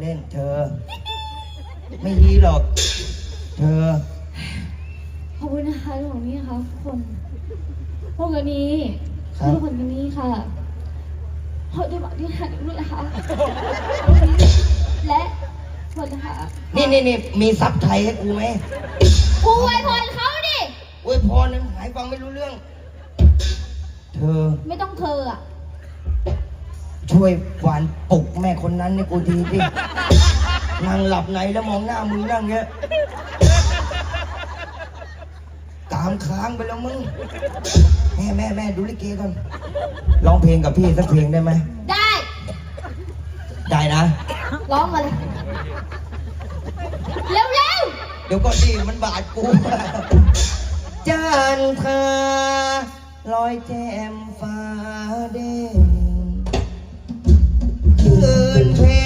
เล่นเธอ ไม่ดีหรอก เธอ ขอบคุณนะคะหลวงนี่ค่ะทุกคนพวกวันนี้ครับ ทุกคนวันนี้ค่ะขอจะบอกที่ทานด้วยนะคะและคนนะคะนี่นี่นี่มีซับไทยให้กูไหมกูไวยพรเขาดิ อวยพรนั้นหายฟังไม่รู้เรื่อง เธอ ไม่ต้องเธออะ ช่วยหวานปลุกแม่คนนั้นให้กูทีสินั่งหลับในแล้วมองหน้ามึงนั่งเงี้ยกามค้างไปแล้วมึง แม่แม่แม่ดูลิเกก่อนร้องเพลงกับพี่สักเพลงได้ไหม ได้ ได้นะ ร้องมาเลย เร็วเร็วเดี๋ยวก่อนดิมันบาดกูจันทราลอยแจ่มฟ้าเด่น คืน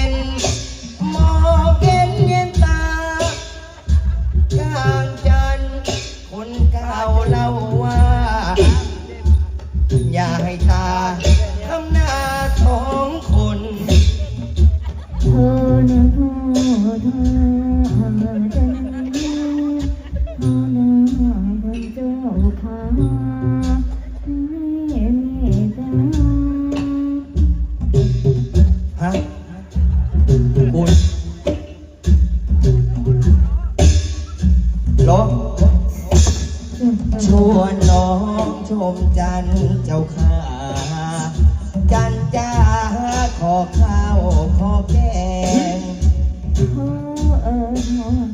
คุณลบชวนน้องชมจันเจ้าข้าจันจ้าขอข้าวขอแกงขอเออ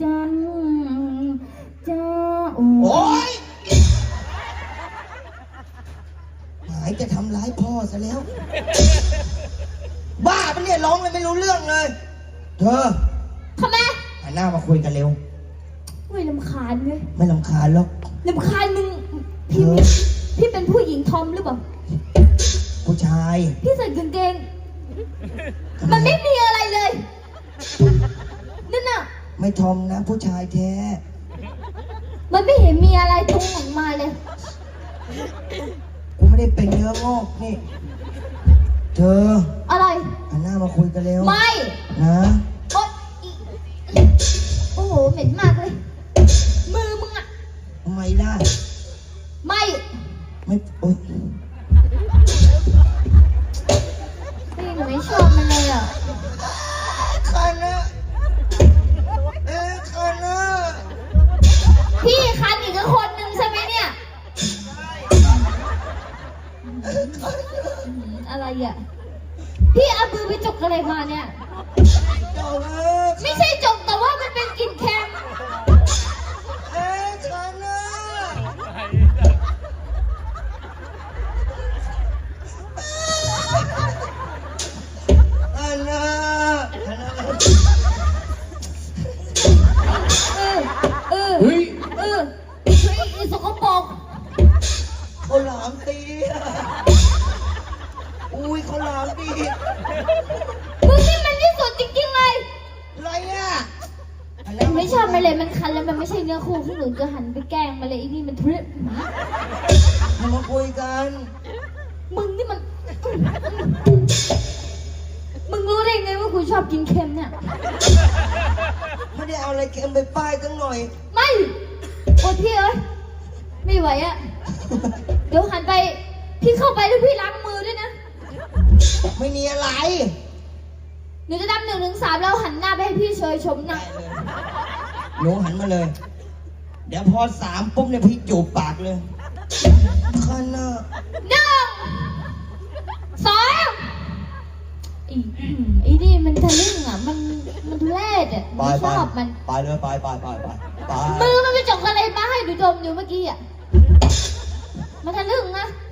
จันทร์เจ้าโอ้ยหมายจะทำร้ายพ่อซะแล้ว บ้าปะเนี่ยร้องเลยไม่รู้เรื่องเลย เธอทำไมหันหน้ามาคุยกันเร็วเฮ้ยลำคาญเว้ยไม่ลำคาญหรอกลำคาญมึงพี่มีพี่เป็นผู้หญิงทอมหรือเปล่าผู้ชาย พี่ใส่กางเกงมันไม่มีอ ไม่ทอมนะผู้ชายแท้ มันไม่เห็นมีอะไรตรงออกมาเลย กูไม่ได้เป็นเนื้องอกนี่ เธออะไร หันหน้ามาคุยกันเร็วไม่นะโอ๊ยอีโอ้โห เหม็นมากเลย มือมึงอะทำไมล่ะ ไม่ ไม่โอ๊ย อื้อหืออะไรอะพี่เอามือไปจกอะไรมาเนี่ยเจ้าเอ๊ะไม่ใช่จกแต่ว่ามันเป็นกลิ่นแคม ไม่ใช่เนื้อคู่ที่หนูจะหันไปแกล้งมันเลยไอ้นี่มันทุเรศมามาคุยกัน มึงนี่มัน มึงรู้ได้ไงว่ากูชอบกินเค็มเนี่ย ไม่ได้เอาอะไรเค็มไปป้ายสักหน่อย ไม่โอ้พี่เอ้ย ไม่ไหวอะเดี๋ยวหันไปพี่เข้าไปแล้วพี่ล้างมือด้วยนะ ไม่มีอะไร หนูจะนับหนึ่งถึงสามแล้วหันหน้าไปให้พี่เชยชมนะ หนูหันมาเลย เดี๋ยวพอสามปุ๊บเนี่ยพี่จูบปากเลยคันน่ะหนึ่งสองอีไอ้นี่มันทะลึ่งอะ มันมันทุเรศอะหนูไปไม่ไปชอบมัน ไปเลยไปไปไปไปไปมือมันไปจกอะไรมาให้ดูดมอยู่เมื่อกี้อะ มันทะลึ่งนะไอ้หมา